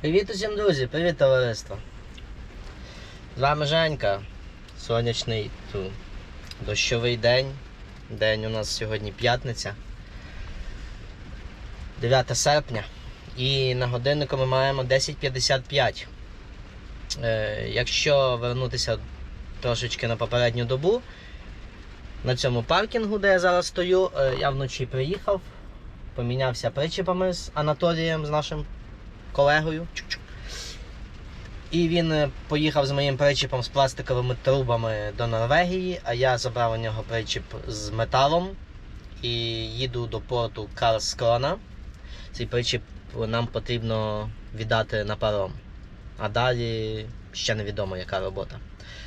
Привіт усім друзі, привіт товариство. З вами Женька. Сонячний ту, дощовий день. День у нас сьогодні п'ятниця. 9 серпня. І на годиннику ми маємо 10.55. Е, якщо вернутися трошечки на попередню добу, на цьому паркінгу, де я зараз стою, е, я вночі приїхав, помінявся причепами з Анатолієм, з нашим колегою. І він е, поїхав з моїм причіпом з пластиковими трубами до Норвегії, а я забрав у нього причіп з металом і їду до порту Карлскрана. Цей причіп нам потрібно віддати на паром. А далі ще невідомо, яка робота.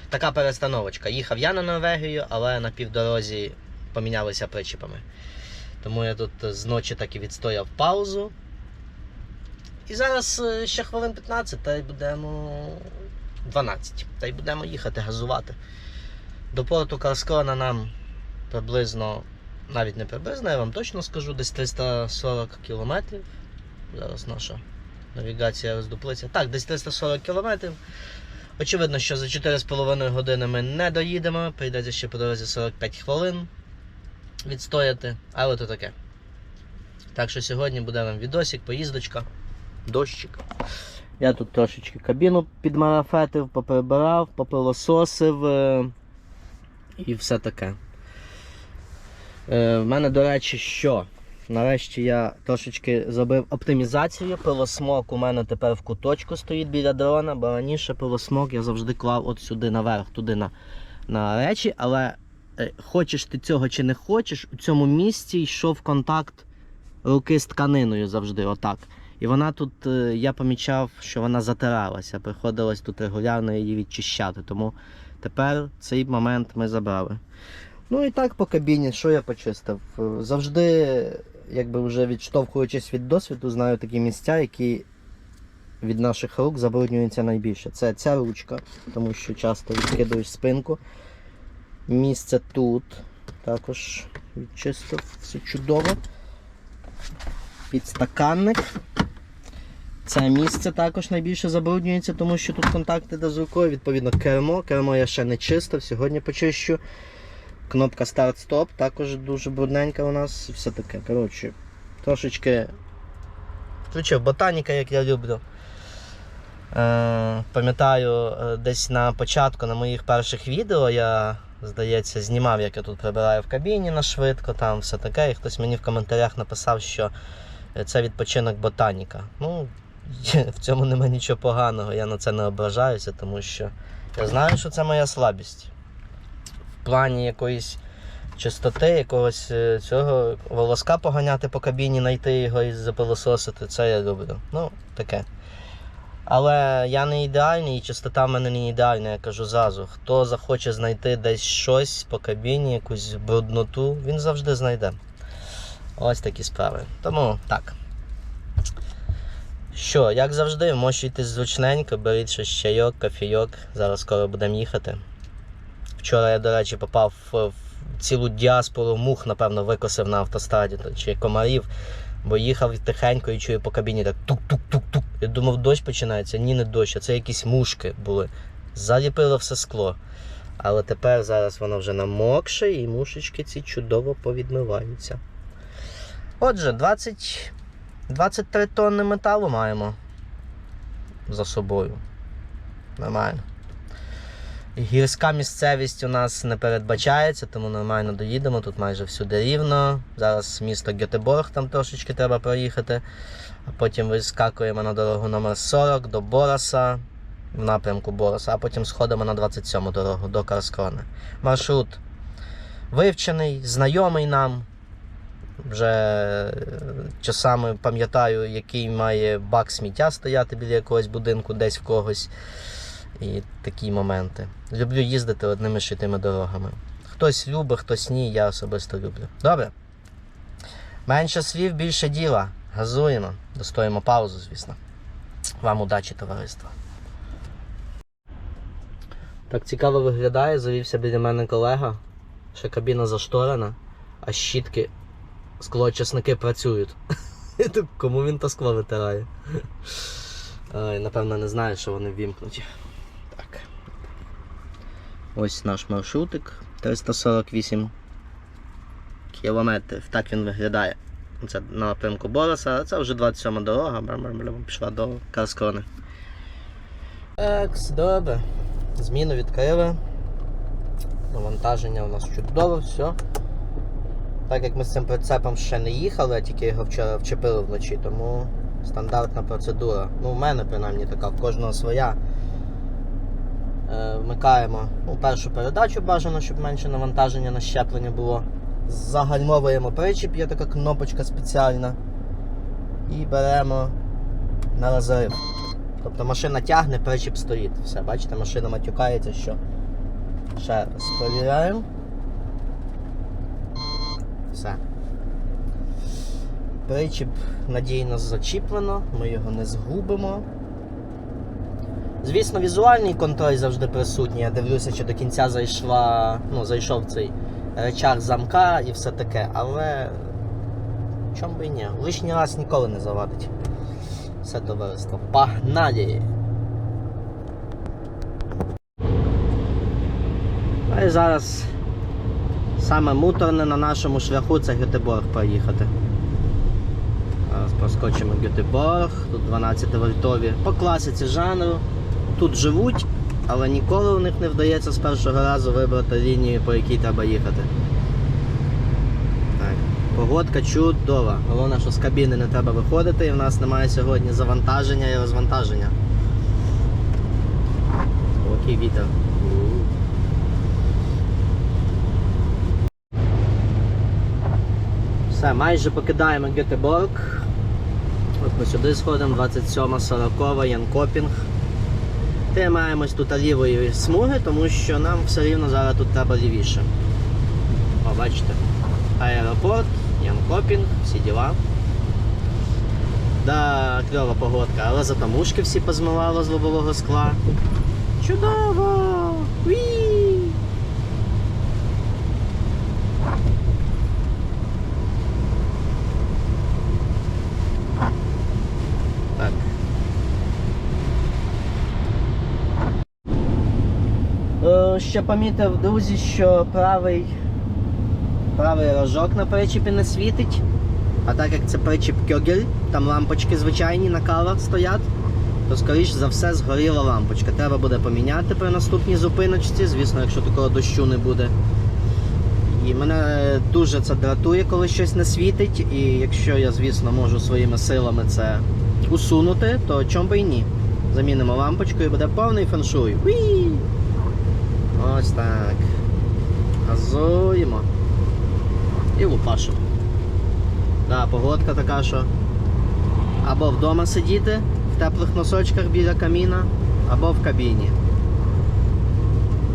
Така перестановочка. Їхав я на Норвегію, але на півдорозі помінялися причіпами. Тому я тут з ночі так і відстояв паузу. І зараз е, ще хвилин 15, та й будемо 12. Та й будемо їхати газувати. До порту Карскона нам приблизно, навіть не приблизно, я вам точно скажу, десь 340 кілометрів. Зараз наша навігація роздуплиться. Так, десь 340 кілометрів. Очевидно, що за 4,5 години ми не доїдемо, прийдеться ще по дорозі 45 хвилин відстояти, але то таке. Так що сьогодні буде нам відосик, поїздочка дощик. Я тут трошечки кабіну підмарафетив, поприбирав, попилососив е, і все таке. Е, в мене, до речі, що? Нарешті я трошечки зробив оптимізацію. Пилосмок у мене тепер в куточку стоїть біля дрона, бо раніше пилосмок я завжди клав от сюди наверх, туди на, на речі, але е, хочеш ти цього чи не хочеш, у цьому місці йшов контакт руки з тканиною завжди, отак. І вона тут, е, я помічав, що вона затиралася. Приходилось тут регулярно її відчищати. Тому тепер цей момент ми забрали. Ну і так по кабіні, що я почистив? Е, Завжди, якби вже відштовхуючись від досвіду, знаю такі місця, які від наших рук забруднюються найбільше. Це ця ручка, тому що часто відкидуєш спинку. Місце тут також відчистив, все чудово. Підстаканник. Це місце також найбільше забруднюється, тому що тут контакт іде з. Відповідно, кермо. Кермо я ще не чистив, сьогодні почищу. Кнопка старт-стоп також дуже брудненька у нас. Все таке. Коротше, трошечки включив ботаніка, як я люблю. Е, пам'ятаю, е, десь на початку на моїх перших відео я, здається, знімав, як я тут прибираю в кабіні на швидко, там все таке. І хтось мені в коментарях написав, що це відпочинок ботаніка. Ну, в цьому немає нічого поганого, я на це не ображаюся, тому що я знаю, що це моя слабість. В плані якоїсь чистоти, якогось е, цього волоска поганяти по кабіні, знайти його і запилососити, це я люблю. Ну, таке. Але я не ідеальний і чистота в мене не ідеальна, я кажу зразу. Хто захоче знайти десь щось по кабіні, якусь брудноту, він завжди знайде. Ось такі справи. Тому так. Що, як завжди, мощуйтесь зручненько, беріть щось чайок, кофійок. Зараз скоро будемо їхати. Вчора я, до речі, попав в, цілу діаспору мух, напевно, викосив на автостраді чи комарів, бо їхав тихенько і чую по кабіні так тук-тук-тук-тук. Я думав, дощ починається. Ні, не дощ, а це якісь мушки були. Заліпило все скло. Але тепер зараз воно вже намокше і мушечки ці чудово повідмиваються. Отже, 20, 23 тонни металу маємо за собою. Нормально. Гірська місцевість у нас не передбачається, тому нормально доїдемо. Тут майже всюди рівно. Зараз місто Гетеборг, там трошечки треба проїхати. А потім вискакуємо на дорогу номер 40 до Бораса, в напрямку Бороса, а потім сходимо на 27 дорогу до Карскрони. Маршрут вивчений, знайомий нам. Вже е, часами пам'ятаю, який має бак сміття стояти біля якогось будинку, десь в когось. І такі моменти. Люблю їздити одними шитими дорогами. Хтось любить, хтось ні, я особисто люблю. Добре. Менше слів, більше діла. Газуємо. Достоїмо паузу, звісно. Вам удачі, товариство. Так цікаво виглядає, завівся біля мене колега. Ще кабіна зашторена, а щітки склоочисники працюють. Кому він то скло витирає? Напевно, не знає, що вони ввімкнуті. Так. Ось наш маршрутик 348 кілометрів. Так він виглядає. Це на напрямку Бороса, це вже 27 дорога, пішла до Карскрони. Так, добре. Зміну відкрили. Навантаження у нас чудово, все. Так як ми з цим прицепом ще не їхали, а тільки його вчора вчепили вночі, тому стандартна процедура. Ну, в мене принаймні така, в кожного своя. Е, вмикаємо ну, першу передачу бажано, щоб менше навантаження на щеплення було. Загальмовуємо причіп, є така кнопочка спеціальна. І беремо на розрив. Тобто машина тягне, причіп стоїть. Все, бачите, машина матюкається, що. Ще раз перевіряємо. Все. Причіп надійно зачіплено, ми його не згубимо. Звісно, візуальний контроль завжди присутній. Я дивлюся, чи до кінця зайшла, ну, зайшов цей речах замка і все таке, але чому би і ні, лишній раз ніколи не завадить. Все товариство. Погнали! А і зараз саме муторне на нашому шляху це Гетеборг проїхати. Зараз проскочимо Гетеборг, тут 12 вольтові. По класиці жанру. Тут живуть, але ніколи у них не вдається з першого разу вибрати лінію, по якій треба їхати. Так, погодка чудова. Головне, що з кабіни не треба виходити і в нас немає сьогодні завантаження і розвантаження. О, який вітер. У. Все, майже покидаємо Гетеборг. От ми сюди сходимо, 27 40 Янкопінг. Тримаємось тут лівої смуги, тому що нам все рівно зараз тут треба лівіше. О, бачите. Аеропорт, Янкопінг, всі діла. Да, кльова погодка, але зато мушки всі позмивало з лобового скла. Чудово! Уі! Так. Ще помітив, друзі, що правий, правий рожок на причіпі не світить. А так як це причіп Кьогель, там лампочки звичайні на кавах стоять, то скоріш за все згоріла лампочка. Треба буде поміняти при наступній зупиночці, звісно, якщо такого дощу не буде. І мене дуже це дратує, коли щось не світить. І якщо я, звісно, можу своїми силами це усунути, то чом би і ні. Замінимо лампочку і буде повний феншуй. Уі! Ось так. Газуємо. І лупашу. Да, погодка така, що або вдома сидіти в теплих носочках біля каміна, або в кабіні.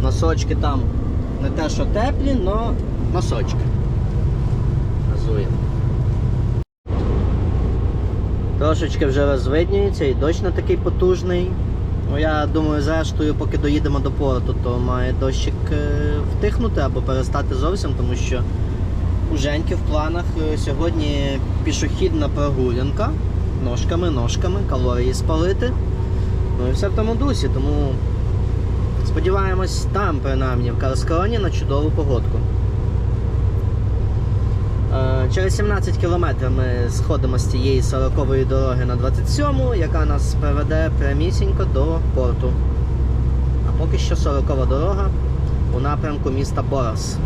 Носочки там не те, що теплі, але носочки. Газуємо. Трошечки вже розвиднюється і дощ не такий потужний. Ну, я думаю, зрештою, поки доїдемо до порту, то має дощик е, втихнути або перестати зовсім, тому що у Женьки в планах е, сьогодні пішохідна прогулянка. Ножками, ножками, калорії спалити. Ну і все в тому дусі, тому сподіваємось там, принаймні, в Карскроні на чудову погодку. Е, Через 17 кілометрів ми сходимо з цієї 40-ї дороги на 27-му, яка нас приведе прямісінько до порту. А поки що 40-ва дорога у напрямку міста Борос.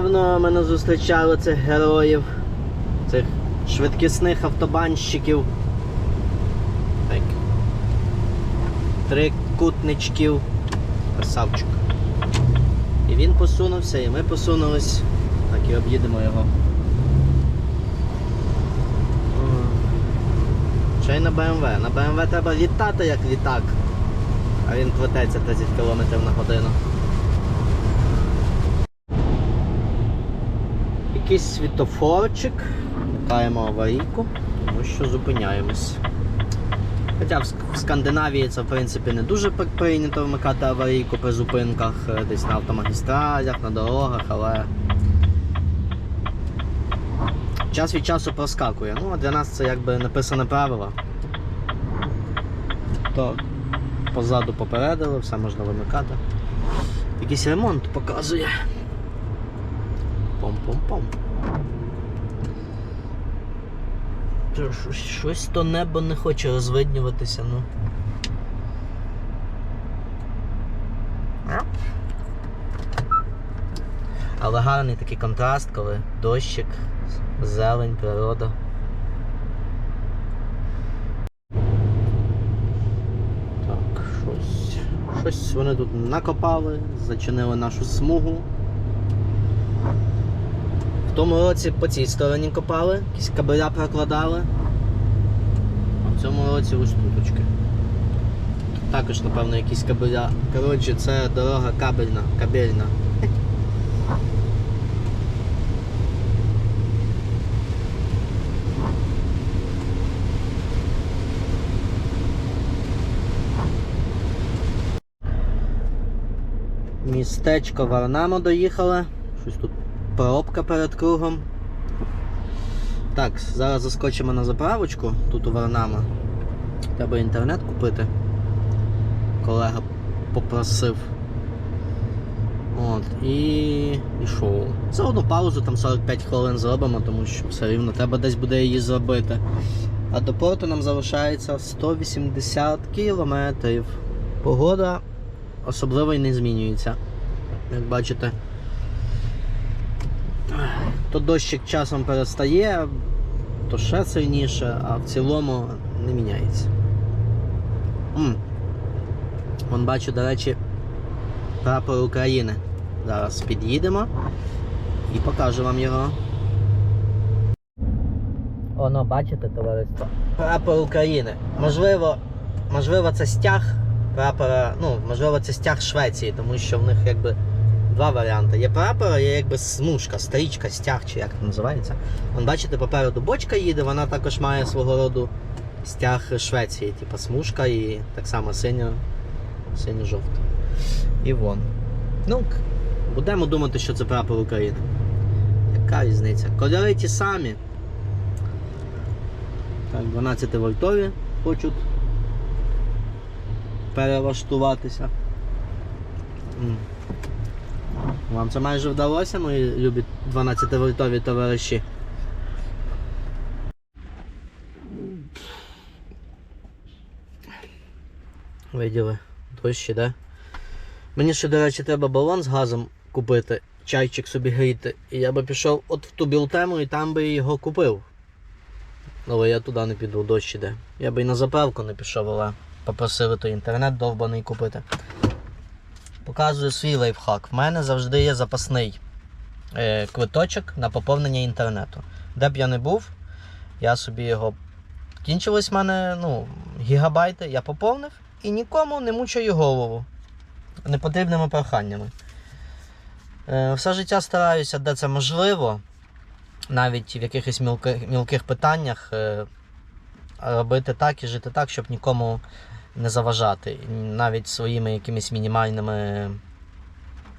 Зам-зам. Давно зустрічали цих героїв, цих швидкісних автобанщиків. Так. Трикутничків. Красавчик. І він посунувся, і ми посунулись. Так і об'їдемо його. Ще й на БМВ. На БМВ треба літати як літак. А він плететься 30 км на годину. Якийсь світофорчик. Вмикаємо аварійку, тому що зупиняємось. Хоча в Скандинавії це в принципі не дуже прийнято вмикати аварійку при зупинках, е, десь на автомагістралях, на дорогах, але час від часу проскакує. Ну, а для нас це якби написане правило. То позаду попередили, все можна вимикати. Якийсь ремонт показує. Пом-пом-пом. Що- що- Щось то небо не хоче розвиднюватися, ну. Але гарний такий контраст, коли дощик, зелень, природа. Так, щось. Щось вони тут накопали, зачинили нашу смугу. В тому році по цій стороні копали, якісь кабеля прокладали. А в цьому році ось. Тут також, напевно, якісь кабеля. Коротше, це дорога кабельна, кабельна. Містечко Варнамо доїхали. Щось тут пробка перед кругом. Так, зараз заскочимо на заправочку тут у Варнамо. Треба інтернет купити. Колега попросив. От, і пішов. За одну паузу там 45 хвилин зробимо, тому що все рівно треба десь буде її зробити. А до порту нам залишається 180 кілометрів. Погода особливо і не змінюється. Як бачите. То дощик часом перестає, то ще сильніше, а в цілому не міняється. М. Вон бачу, до речі, прапор України. Зараз під'їдемо і покажу вам його. Оно, бачите, товариство? Прапор України. Можливо, можливо, це стяг прапора, ну, можливо, це стяг Швеції, тому що в них якби два варіанти. Є прапор, є якби смужка, стрічка, стяг, чи як це називається. Вон, бачите, попереду бочка їде, вона також має свого роду стяг Швеції, типу смужка і так само синьо, синьо-жовта. І вон. Ну, будемо думати, що це прапор України. Яка різниця? Кольори ті самі. Так, 12 вольтові хочуть перелаштуватися. Вам це майже вдалося, мої любі 12 вольтові товариші. Виділи, дощ іде. Мені ще, до речі, треба балон з газом купити, чайчик собі гріти. І я би пішов от в ту білтему і там би його купив. Але я туди не піду, дощ іде. Я би і на заправку не пішов, але попросили той інтернет довбаний купити. Показую свій лайфхак. В мене завжди є запасний е, квиточок на поповнення інтернету. Де б я не був, я собі його. Кінчились в мене ну, гігабайти, я поповнив і нікому не мучаю голову непотрібними проханнями. Е, все життя стараюся, де це можливо, навіть в якихось мілких, мілких питаннях е, робити так і жити так, щоб нікому не заважати, навіть своїми якимись мінімальними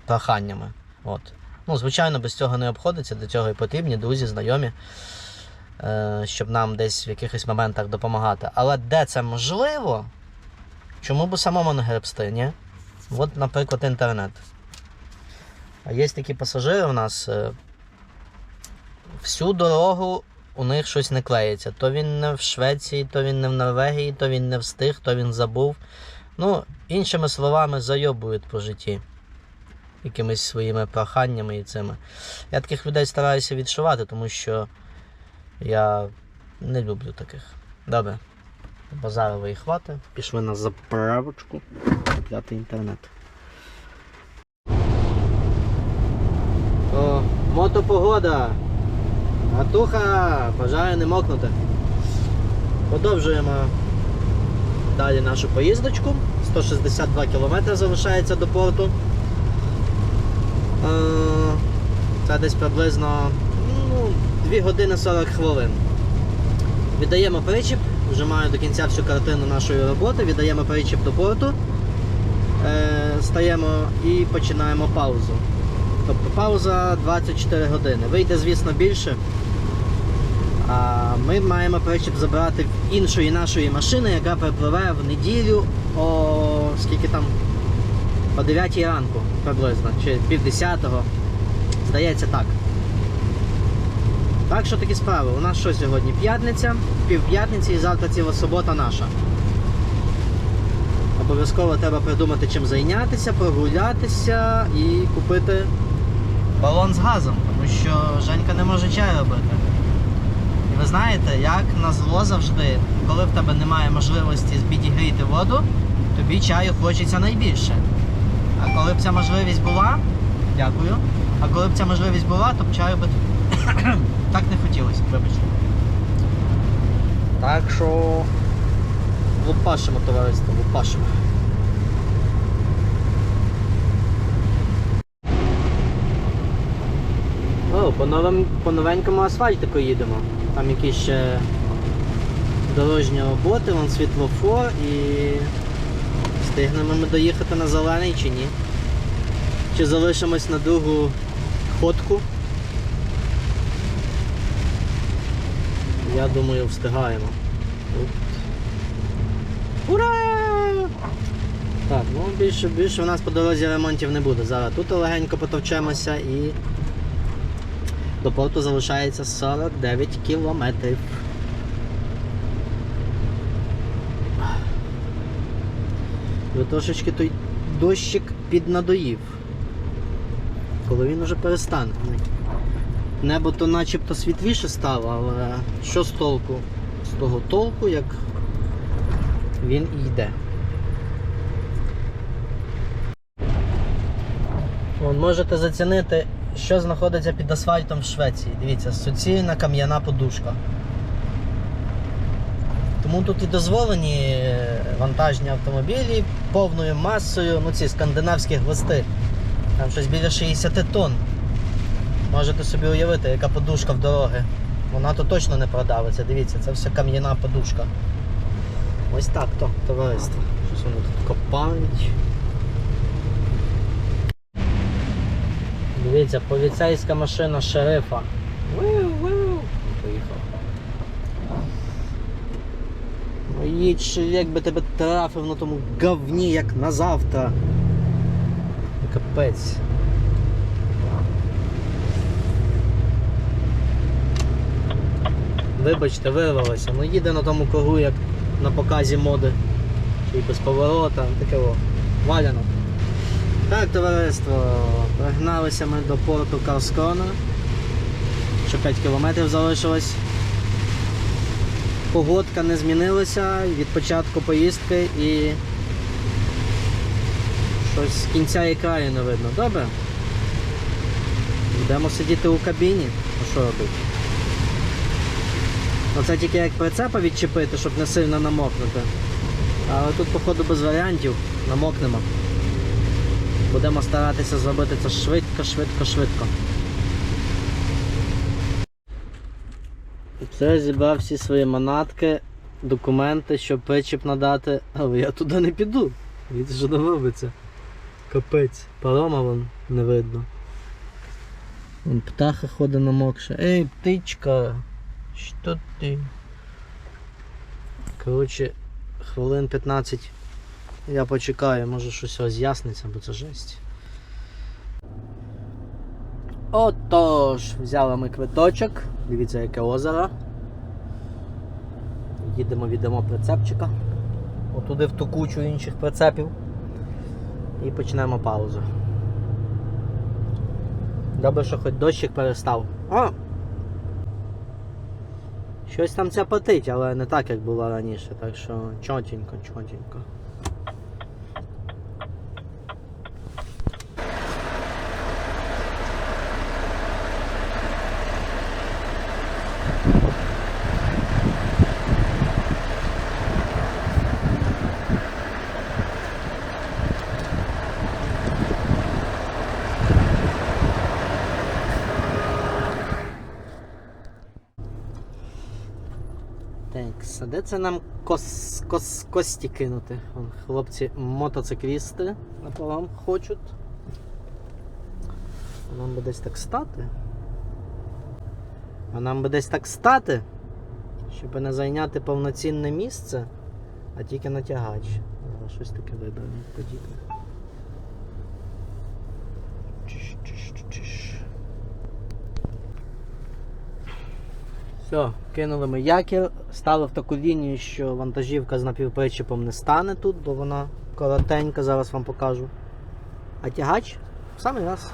проханнями. От. Ну, звичайно, без цього не обходиться, до цього і потрібні друзі, знайомі, е, щоб нам десь в якихось моментах допомагати. Але де це можливо, чому б самому не гребсти, ні? От, наприклад, інтернет. А є такі пасажири у нас. е, Всю дорогу у них щось не клеїться. То він не в Швеції, то він не в Норвегії, то він не встиг, то він забув. Ну, іншими словами, зайобують по житті. якимись своїми проханнями і цими. Я таких людей стараюся відшивати, тому що я не люблю таких. Добре. Базарової хвати. Пішли на заправочку купляти інтернет. О, мотопогода. Гатуха, бажаю не мокнути. Продовжуємо далі нашу поїздочку. 162 км залишається до порту. Е, Це десь приблизно ну, 2 години 40 хвилин. Віддаємо причіп, вже маю до кінця всю картину нашої роботи, віддаємо причіп до порту, е, стаємо і починаємо паузу. Тобто пауза 24 години. Вийде, звісно, більше. А ми маємо причіп забрати іншої нашої машини, яка припливе в неділю о скільки там? О 9 ранку приблизно, чи пів десятого. Здається так. Так що такі справи. У нас що сьогодні? П'ятниця, півп'ятниці і завтра ціла субота наша. Обов'язково треба придумати чим зайнятися, прогулятися і купити балон з газом, тому що Женька не може чай робити. І ви знаєте, як на зло завжди, коли в тебе немає можливості підігріти воду, тобі чаю хочеться найбільше. А коли б ця можливість була, дякую. А коли б ця можливість була, то б чаю би так не хотілося, вибачте. Так що лупашимо, товариство, лупашимо. По, новим, по новенькому асфальтику їдемо. Там якісь ще дорожні роботи, вон світлофор і встигнемо ми доїхати на зелений чи ні. Чи залишимось на другу ходку. Я думаю, встигаємо. Ура! Так, ну більше, більше у нас по дорозі ремонтів не буде. Зараз тут легенько потовчемося і до порту залишається 49 кілометрів. Вже трошечки той дощик піднадоїв. Коли він уже перестане. Небо то начебто світліше стало, але що з толку? З того толку, як він і йде. Можете зацінити, що знаходиться під асфальтом в Швеції. Дивіться, суцільна кам'яна подушка. Тому тут і дозволені е, вантажні автомобілі повною масою, ну ці скандинавські гвозди. Там щось біля 60 тонн. Можете собі уявити, яка подушка в дороги. Вона то точно не продавиться. Дивіться, це все кам'яна подушка. Ось так то, товариство. Щось вони тут копають. Дивіться, поліцейська машина шерифа. Виу-виу. Поїхав. Ну їдь, ще, якби тебе трафив на тому говні, як на завтра. Капець. Вибачте, вирвалося. Ну їде на тому кругу, як на показі моди. Чи без поворота, таке о. Валяно. Так, товариство, пригналися ми до порту Карскона. Ще 5 кілометрів залишилось. Погодка не змінилася від початку поїздки і щось з кінця і краю не видно. Добре? Будемо сидіти у кабіні. А що робити? Оце тільки як прицепа відчепити, щоб не сильно намокнути. Але тут, походу, без варіантів намокнемо. Будемо старатися зробити це швидко, швидко, швидко. Все, зібрав всі свої манатки, документи, щоб причіп надати, але я туди не піду. Від що там робиться. Капець. Парома вон не видно. Вон птаха ходить намокша. Ей, птичка! Що ти? Коротше, хвилин 15 я почекаю, може щось роз'ясниться, бо це жесть. Отож, взяли ми квиточок. Дивіться, яке озеро. Їдемо, віддамо прицепчика. Отуди в ту кучу інших прицепів. І почнемо паузу. Добре, що хоч дощик перестав. О! Щось там це потить, але не так, як було раніше, так що чотенько, чотенько. Так, а де це нам кос, кос, кості кинути? Вон, хлопці мотоциклісти напалам хочуть. Нам би десь так стати. А нам би десь так стати, щоб не зайняти повноцінне місце, а тільки натягач. Щось таке виберемо. Подіти. Все, кинули ми якір, стали в таку лінію, що вантажівка з напівпричепом не стане тут, бо вона коротенька, зараз вам покажу. А тягач в самий раз.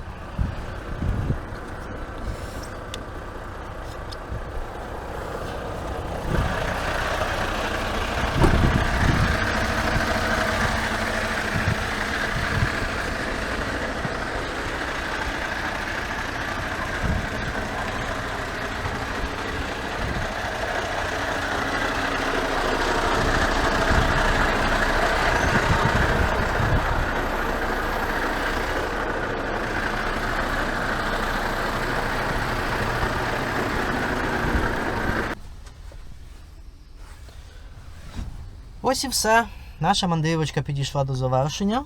Ось і все. Наша мандрівочка підійшла до завершення.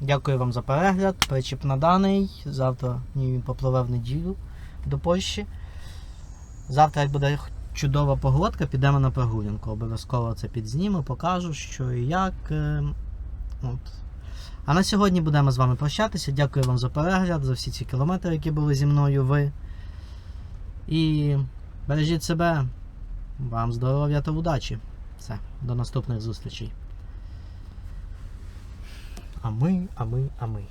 Дякую вам за перегляд. Причіп наданий. Завтра ні, він попливе в неділю до Польщі. Завтра, як буде чудова погодка, підемо на прогулянку. Обов'язково це підзніму, покажу, що і як. е, От. А на сьогодні будемо з вами прощатися. Дякую вам за перегляд, за всі ці кілометри, які були зі мною ви. І бережіть себе. Вам здоров'я та удачі. Все, до наступних зустрічей. А ми, а ми, а ми.